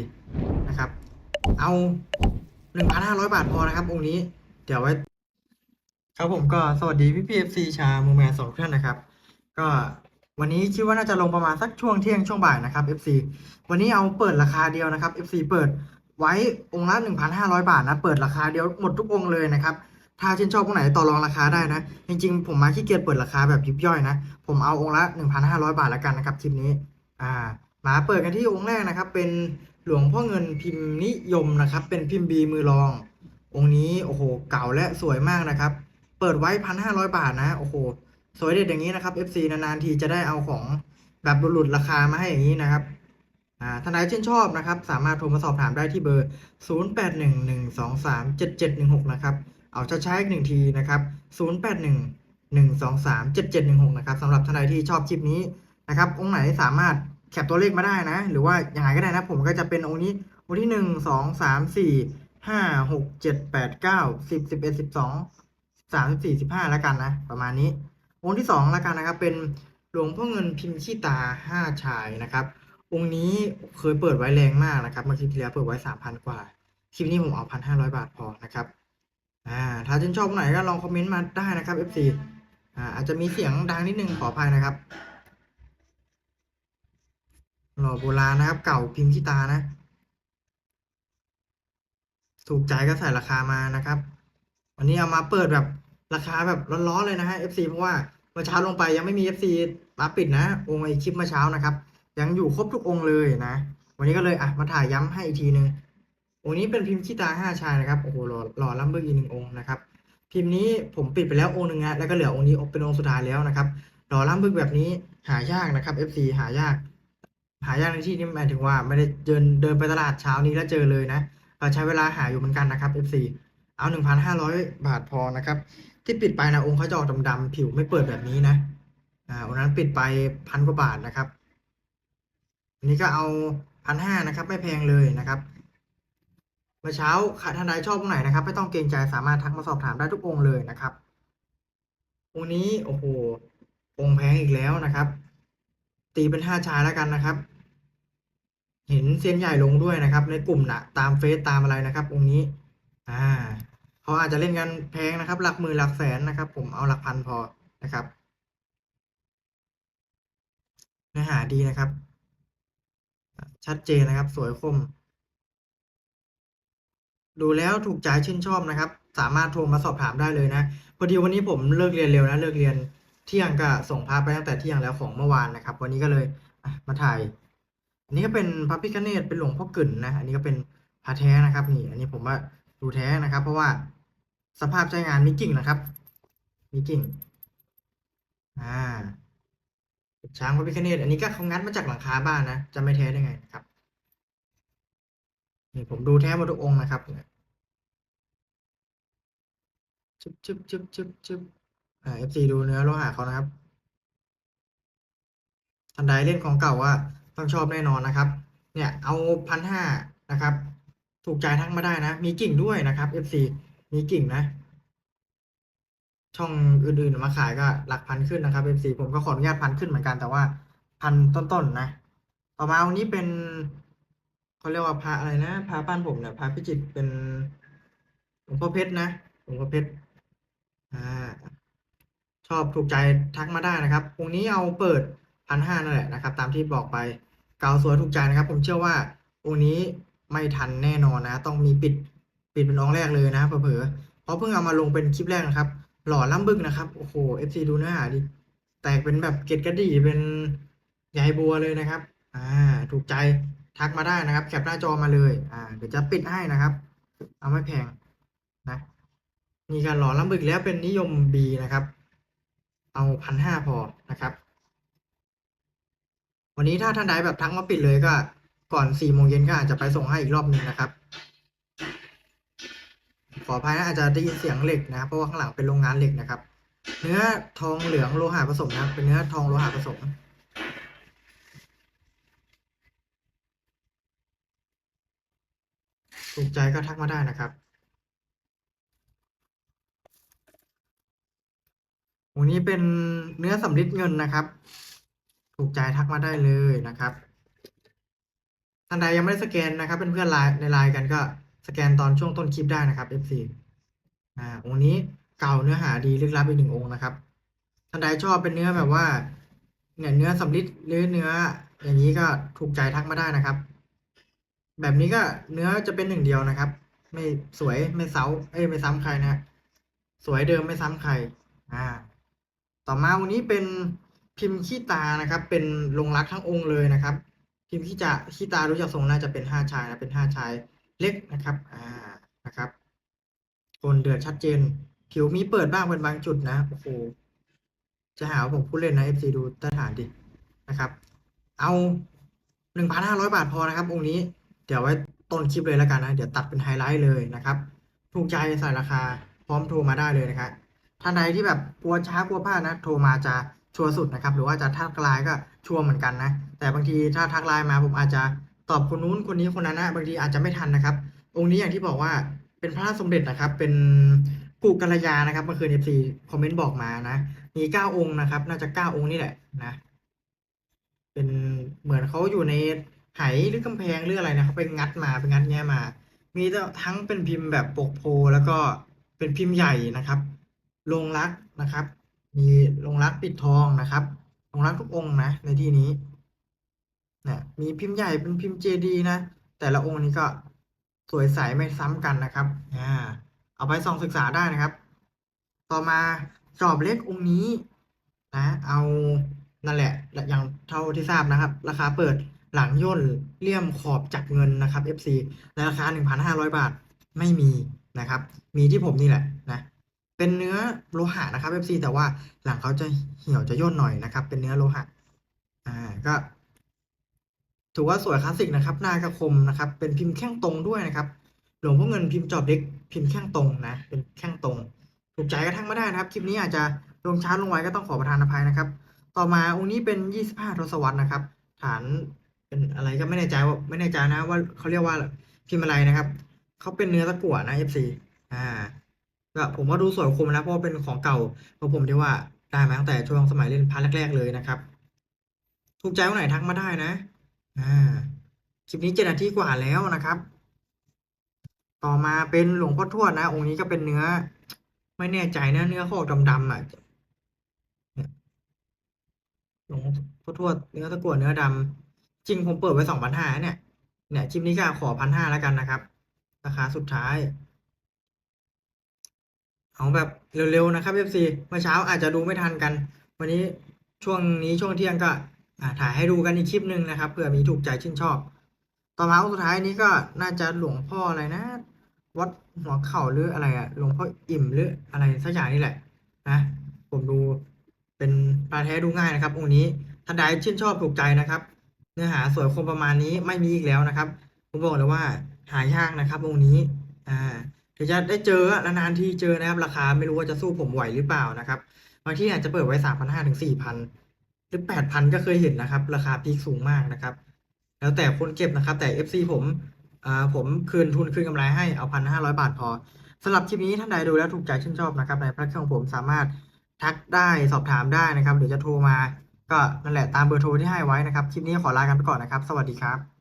ดินะครับ เอาหนึ่งพันห้าร้อยบาทพอนะครับ องค์นี้ เดี๋ยวไว้ ครับผมก็สวัสดีพี่พีเอฟซีชามูแมนสองท่านนะครับ ก็วันนี้คิดว่าน่าจะลงประมาณสักช่วงเที่ยงช่วงบ่ายนะครับ FC วันนี้เอาเปิดราคาเดียวนะครับ FC เปิดไว้องค์ละ 1,500 บาทนะ เปิดราคาเดียวหมดทุกองค์เลยนะครับ ถ้าชื่นชอบองค์ไหนต่อรองราคาได้นะ จริงๆ ผมมาขี้เกียจเปิดราคาแบบยิบย่อยนะ ผมเอาองค์ละ 1,500 บาทแล้วกันนะครับคลิปนี้ อ่า มาเปิดกันที่องค์แรกนะครับ เป็น หลวงพ่อเงินพิมพ์นิยมนะครับ เป็นพิมพ์บีมือรอง องค์นี้โอ้โหเก่าและสวยมากนะครับ เปิดไว้พันห้าร้อยบาทนะโอ้โหสวยเด็ดอย่างนี้นะครับ FC นานๆทีจะได้เอาของแบบหลุดราคามาให้อย่างนี้นะครับท่านใดชื่นชอบนะครับ สามารถโทรมาสอบถามได้ที่เบอร์ 0811237716 นะครับ เอาช้าๆอีกหนึ่งทีนะครับ 0811237716 นะครับสำหรับท่านใดที่ชอบคลิปนี้นะครับ องค์ไหนสามารถ แคปตัวเลขมาได้นะ หรือว่าอย่างไรก็ได้นะ ผมก็จะเป็นองค์นี้องค์ที่หนึ่งสองสามสี่ห้าหกเจ็ดแปดเก้าสิบสิบเอ็ดสิบสองสามสี่สิบห้าแล้วกันนะ ประมาณนี้ องค์ที่สองแล้วกันนะครับ เป็นหลวงพ่อเงินพิมพ์ขี้ตาห้าชายนะครับ องค์นี้เคยเปิดไว้แรงมากนะครับเมื่อคลิปที่แล้วเปิดไว้สามพันกว่าคลิปนี้ผมเอาพันห้าร้อยบาทพอนะครับอ่าถ้าชื่นชอบไหนก็ลองคอมเมนต์มาได้นะครับ FC อ่าอาจจะมีเสียงดังนิดนึงขออภัยนะครับ หล่อโบราณนะครับ เก่าพิมพ์ขี้ตานะ ถูกใจก็ใส่ราคามานะครับ วันนี้เอามาเปิดแบบราคาแบบร้อนๆเลยนะฮะ FC เพราะว่าเมื่อเช้าลงไปยังไม่มี FC มาปิดนะ องค์ไอคลิปเมื่อเช้านะครับ ยังอยู่ครบทุกองค์เลยนะ วันนี้ก็เลยอะมาถ่ายย้ำให้อีกทีนึงองค์นี้เป็นพิมพ์ขี้ตาห้าชายนะครับโอ้โหหล่อหล่อล้ำเบิกอีกหนึ่งองค์นะครับพิมพ์นี้ผมปิดไปแล้วองค์หนึ่งนะแล้วก็เหลือองค์นี้เป็นองค์สุดท้ายแล้วนะครับหล่อล้ำบึกแบบนี้หายากนะครับ FC หายาก หายากในที่นี้หมายถึงว่าไม่ได้เดินเดินไปตลาดเช้านี้แล้วเจอเลยนะใช้เวลาหาอยู่เหมือนกันนะครับ FC เอา 1,500 บาทพอนะครับ ที่ปิดไปนะองค์เขาจะออกดำๆผิวไม่เปิดแบบนี้นะอ่าวันนั้นปิดไปพันกว่าบาทนะครับอันนี้ก็เอาพันห้านะครับ ไม่แพงเลยนะครับเมื่อเช้าท่านใดชอบองค์ไหนนะครับ ไม่ต้องเกรงใจสามารถทักมาสอบถามได้ทุกองค์เลยนะครับองค์นี้โอ้โหองค์แพงอีกแล้วนะครับ ตีเป็นห้าชายแล้วกันนะครับ เห็นเซียนใหญ่ลงด้วยนะครับ ในกลุ่มนะตามเฟซตามอะไรนะครับองค์นี้ อ่าเขาอาจจะเล่นกันแพงนะครับ หลักหมื่นหลักแสนนะครับ ผมเอาหลักพันพอนะครับเนื้อหาดีนะครับ ชัดเจนนะครับ สวยคม ดูแล้วถูกใจชื่นชอบนะครับ สามารถโทรมาสอบถามได้เลยนะ พอดีวันนี้ผมเลิกเรียนเร็วนะ เลิกเรียน เที่ยงก็ส่งพาไปตั้งแต่เที่ยงแล้วของเมื่อวานนะครับ วันนี้ก็เลยมาถ่าย อันนี้ก็เป็นพระพิฆเนศเป็นหลวงพ่อกึ่นนะ อันนี้ก็เป็นพระแท้นะครับ นี่ อันนี้ผมว่าดูแท้นะครับ เพราะว่าสภาพใช้งานมีกิ่งนะครับ มีกิ่ง อ่าช้างพระพิฆเนศอันนี้ก็เขางัดมาจากหลังคาบ้านนะจะไม่แท้ได้ไงครับ นี่ผมดูแท้หมดทุกองค์นะครับชึบชึบชึบชึบชึบ อ่าเอฟซีดูเนื้อโลหะเขานะครับทันใดเล่นของเก่าว่าต้องชอบแน่นอนนะครับ เนี่ย เอาพันห้านะครับ ถูกใจทักมาได้นะ มีกิ่งด้วยนะครับ FC มีกิ่งนะ ช่องอื่นๆมาขายก็หลักพันขึ้นนะครับ FC ผมก็ขออนุญาตพันขึ้นเหมือนกันแต่ว่าพันต้นๆนะต่อมาวันนี้เป็นเขาเรียกว่าพระอะไรนะพระบ้านผมเนี่ยพระพิจิตรเป็นหลวงพ่อเพชรนะหลวงพ่อเพชรอ่า ชอบถูกใจทักมาได้นะครับองนี้เอาเปิดพันห้านั่นแหละนะครับ ตามที่บอกไปเกาสวยถูกใจนะครับ ผมเชื่อว่าองนี้ไม่ทันแน่นอนนะ ต้องมีปิดปิดเป็นองแรกเลยนะเผลอเพราะเพิ่งเอามาลงเป็นคลิปแรกนะครับ หล่อล้ำบึกนะครับโอ้โหเอฟซีดูเนื้อหาดิแตกเป็นแบบเกล็ดกระดี่เป็นใยบัวเลยนะครับ อ่า ถูกใจทักมาได้นะครับ แคปหน้าจอมาเลย อ่า เดี๋ยวจะปิดให้นะครับ เอาไม่แพงนะมีการหล่อล้ำบึกแล้วเป็นนิยม B นะครับ เอาพันห้าพอนะครับ วันนี้ถ้าท่านใดแบบทักมาปิดเลยก็ก่อนสี่โมงเย็นก็อาจจะไปส่งให้อีกรอบหนึ่งนะครับ ขออภัยนะอาจจะได้ยินเสียงเหล็กนะครับเพราะว่าข้างหลังเป็นโรงงานเหล็กนะครับ เนื้อทองเหลืองโลหะผสมนะเป็นเนื้อทองโลหะผสมถูกใจก็ทักมาได้นะครับ วันนี้เป็นเนื้อสำริดเงินนะครับ ถูกใจทักมาได้เลยนะครับท่านใดยังไม่ได้สแกนนะครับ เป็นเพื่อนไลน์ในไลน์กันก็สแกนตอนช่วงต้นคลิปได้นะครับ FC อ่าองค์นี้เก่าเนื้อหาดีลึกลับอีกหนึ่งองค์นะครับท่านใดชอบเป็นเนื้อแบบว่าเนี่ยเนื้อสำลิดหรือเนื้อ อย่างนี้ก็ถูกใจทักมาได้นะครับ แบบนี้ก็เนื้อจะเป็นหนึ่งเดียวนะครับ ไม่สวยไม่เซาเอ้ยไม่ซ้ำใครนะ สวยเดิมไม่ซ้ำใครอ่า ต่อมาวันนี้เป็นพิมพ์ขี้ตานะครับ เป็นลงรักทั้งองค์เลยนะครับ พิมพ์ขี้จะขี้ตารู้จักทรงน่าจะเป็นห้าชายนะเป็นห้าชายเล็กนะครับอ่านะครับโกนเดือดชัดเจน ผิวมีเปิดบ้างเป็นบางจุดนะโอ้โหจะหาว่าผมพูดเล่นนะเอฟซีดูต้ฐานดินะครับ เอาหนึ่งพันห้าร้อยบาทพอนะครับ องค์นี้ เดี๋ยวไว้ต้นคลิปเลยแล้วกันนะ เดี๋ยวตัดเป็นไฮไลท์เลยนะครับ ถูกใจใส่ราคาพร้อมโทรมาได้เลยนะครับ ท่านใดที่แบบกลัวช้ากลัวพลาดนะ โทรมาจะชัวร์สุดนะครับ หรือว่าจะทักไลน์ก็ชัวร์เหมือนกันนะ แต่บางทีถ้าทักไลน์มาผมอาจจะตอบคนนู้นคนนี้คนนั้นนะบางทีอาจจะไม่ทันนะครับ องค์นี้อย่างที่บอกว่าเป็นพระสมเด็จนะครับ เป็นกุกัลยานะครับเมื่อคืนเอฟซีคอมเมนต์บอกมานะ มีเก้าองค์นะครับ น่าจะเก้าองค์นี่แหละนะ เป็นเหมือนเขาอยู่ในไหหรือกำแพงหรืออะไรนะเขาไปงัดมาไปงัดแง่มา มีทั้งเป็นพิมพ์แบบปกโพแล้วก็เป็นพิมพ์ใหญ่นะครับ ลงรักนะครับ มีลงรักปิดทองนะครับลงรักทุกองค์นะ ในที่นี้นี่มีพิมพ์ใหญ่เป็นพิมพ์เจดีนะ แต่ละองค์นี้ก็สวยใสไม่ซ้ำกันนะครับอ่าเอาไปส่องศึกษาได้นะครับ ต่อมาจอบเล็กองค์นี้นะ เอานั่นแหละอย่างเท่าที่ทราบนะครับ ราคาเปิดหลังย่นเลี่ยมขอบจักเงินนะครับ FC ในราคา 1,500 บาทไม่มีนะครับ มีที่ผมนี่แหละ เป็นเนื้อโลหะนะครับ FC แต่ว่าหลังเขาจะเหี่ยวจะย่นหน่อยนะครับ เป็นเนื้อโลหะ อ่าก็ ถือว่าสวยคลาสสิกนะครับ หน้ากระคมนะครับ เป็นพิมพ์แข้งตรงด้วยนะครับ หลวงพ่อเงินพิมพ์จอบเล็กพิมพ์แข้งตรงนะ เป็นแข้งตรง ถูกใจก็ทั้งมาได้นะครับ คลิปนี้อาจจะลงช้าลงไวก็ต้องขอประทานอภัยนะครับ ต่อมาองค์นี้เป็น 25ทศวรรษนะครับ ฐานเป็นอะไรก็ไม่แน่ใจว่าไม่แน่ใจนะว่าเขาเรียกว่าพิมพ์อะไรนะครับ เขาเป็นเนื้อตะกั่วนะ FC อ่า ก็ผมว่าดูสวยคมนะเพราะว่าเป็นของเก่าเพราะผมที่ว่าได้มาตั้งแต่ช่วงสมัยเล่นพาร์ทแรก ๆ เลยนะครับ ถูกใจวันไหนทักมาได้นะอ่าคลิปนี้เจ็ดนาทีกว่าแล้วนะครับ ต่อมาเป็นหลวงพ่อทวดนะ องค์นี้ก็เป็นเนื้อ ไม่แน่ใจนะเนื้อเขาออกดำๆอะหลวงพ่อทวดเนื้อตะกั่วเนื้อดำจริงผมเปิดไว้สองพันห้าเนี่ยเนี่ยคลิปนี้ก็ขอพันห้าแล้วกันนะครับ ราคาสุดท้าย เอาแบบเร็วๆนะครับ FC เมื่อเช้าอาจจะดูไม่ทันกัน วันนี้ช่วงนี้ช่วงเที่ยงก็ถ่ายให้ดูกันอีกคลิปหนึ่งนะครับเผื่อมีถูกใจชื่นชอบ ต่อมาองค์สุดท้ายนี้ก็น่าจะหลวงพ่ออะไรนะ วัดหัวเข่าหรืออะไรอะหลวงพ่ออิ่มหรืออะไรสักอย่างนี่แหละนะผมดูเป็นปลาแท้ดูง่ายนะครับองค์นี้ท่านใดชื่นชอบถูกใจนะครับ เนื้อหาสวยคมประมาณนี้ไม่มีอีกแล้วนะครับ ผมบอกเลยว่าหายากนะครับองค์นี้อ่า ถึงจะได้เจออะนานที่เจอนะครับ ราคาไม่รู้ว่าจะสู้ผมไหวหรือเปล่านะครับบางที่อาจจะเปิดไว้สามพันห้าถึงสี่พันหรือแปดพันก็เคยเห็นนะครับ ราคาพีคสูงมากนะครับ แล้วแต่คนเก็บนะครับ แต่ FC ผมอ่าผมคืนทุนคืนกำไรให้เอาพันห้าร้อยบาทพอสำหรับคลิปนี้ท่านใดดูแล้วถูกใจชื่นชอบนะครับ ในพระเครื่องของผมสามารถทักได้สอบถามได้นะครับหรือจะโทรมา ก็นั่นแหละตามเบอร์โทรที่ให้ไว้นะครับ คลิปนี้ขอลากันไปก่อนนะครับ สวัสดีครับ